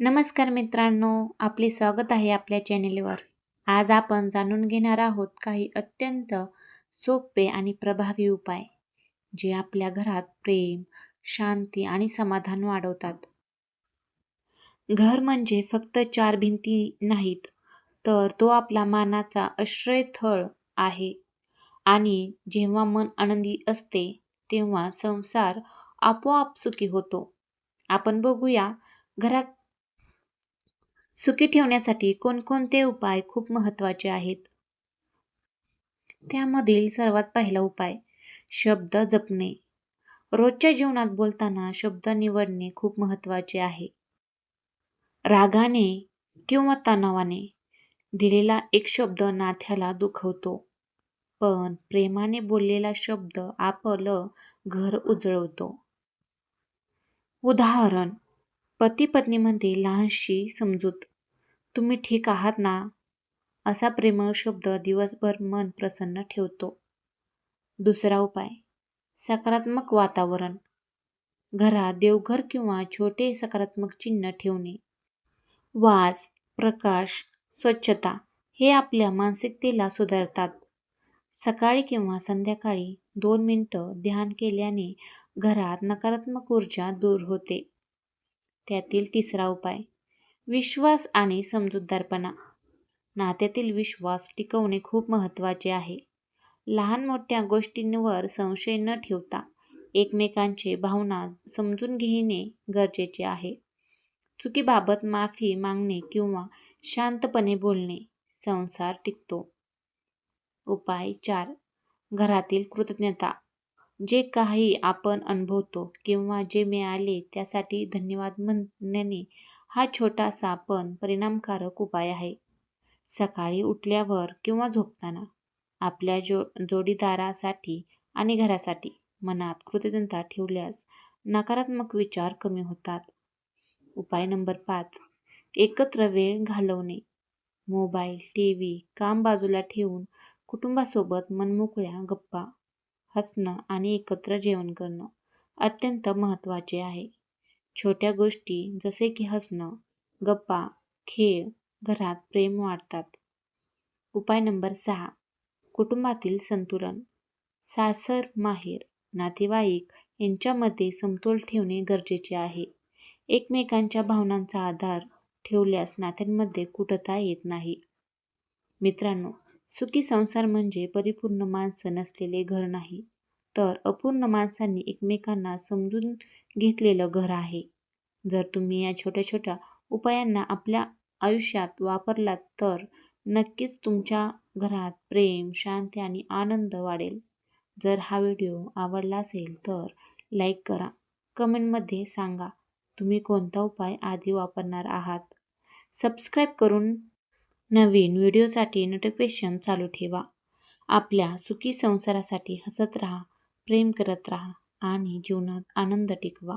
नमस्कार मित्रांनो आपले स्वागत आहे आपल्या चॅनेलवर. आज आपण जाणून घेणार आहोत काही अत्यंत सोपे आणि प्रभावी उपाय जे आपल्या घरात प्रेम शांती आणि समाधान वाढवतात. घर म्हणजे फक्त चार भिंती नाहीत तर तो आपला मानाचा आश्रयस्थळ आहे. आणि जेव्हा मन आनंदी असते तेव्हा संसार आपोआप सुखी होतो. आपण बघूया घरात सुखी ठेवण्यासाठी कोणकोणते उपाय खूप महत्त्वाचे आहेत? त्यामधील सर्वात पहिला उपाय शब्द जपणे. रोजच्या जीवनात बोलताना शब्द निवडणे खूप महत्त्वाचे आहे. रागाने किंवा तणावाने दिलेला एक शब्द नाथ्याला दुखवतो. पण प्रेमाने बोललेला शब्द आपलं घर उजळवतो. उदाहरण पती पत्नीमध्ये लहानशी समजूत. तुम्ही ठीक आहात ना? असा प्रेमळ शब्द दिवसभर मन प्रसन्न ठेवतो. दुसरा उपाय सकारात्मक वातावरण. घरात देवघर किंवा छोटे सकारात्मक चिन्ह ठेवणे. वास प्रकाश स्वच्छता हे आपल्या मानसिकतेला सुधारतात. सकाळी किंवा संध्याकाळी दोन मिनटं ध्यान केल्याने घरात नकारात्मक ऊर्जा दूर होते. त्यातील तिसरा उपाय. विश्वास आणि समजूतदारपणा. नात्यातील विश्वास टिकवणे खूप महत्त्वाचे आहे. लहान मोठ्या गोष्टींवर संशय न ठेवता एकमेकांचे भावना समजून घेणे गरजेचे आहे. चुकीबाबत माफी मागणे किंवा शांतपणे बोलणे संसार टिकतो. उपाय चार. घरातील कृतज्ञता. जे काही आपण अनुभवतो किंवा जे मिळाले त्यासाठी धन्यवाद म्हणणे हा छोटासा पण परिणामकारक उपाय आहे. सकाळी उठल्यावर किंवा झोपताना आपल्या जो जोडीदारासाठी आणि घरासाठी मनात कृतज्ञता ठेवल्यास नकारात्मक विचार कमी होतात. उपाय नंबर पाच एकत्र वेळ घालवणे. मोबाईल टी व्ही काम बाजूला ठेवून कुटुंबासोबत मनमोकळ्या गप्पा हसणं आणि एकत्र जेवण करणं अत्यंत महत्त्वाचे आहे. छोट्या गोष्टी जसे की हसणं गप्पा खेळ घरात प्रेम वाढतात. उपाय नंबर सहा कुटुंबातील संतुलन. सासर माहेर नातेवाईक यांच्यामध्ये समतोल ठेवणे गरजेचे आहे. एकमेकांच्या भावनांचा आधार ठेवल्यास नात्यांमध्ये कुटता येत नाही. मित्रांनो सुखी संसार म्हणजे परिपूर्ण माणसं नसलेले घर नाही तर अपूर्ण माणसांनी एकमेकांना समजून घेतलेलं घर आहे. जर तुम्ही या छोट्या छोट्या उपायांना आपल्या आयुष्यात वापरलात तर नक्कीच तुमच्या घरात प्रेम शांती आणि आनंद वाढेल. जर हा व्हिडिओ आवडला असेल तर लाईक करा. कमेंटमध्ये सांगा तुम्ही कोणता उपाय आधी वापरणार आहात? सबस्क्राईब करून नवीन व्हिडिओसाठी नोटिफिकेशन चालू ठेवा. आपल्या सुखी संसारासाठी हसत राहा प्रेम करत राहा आणि जीवनात आनंद टिकवा.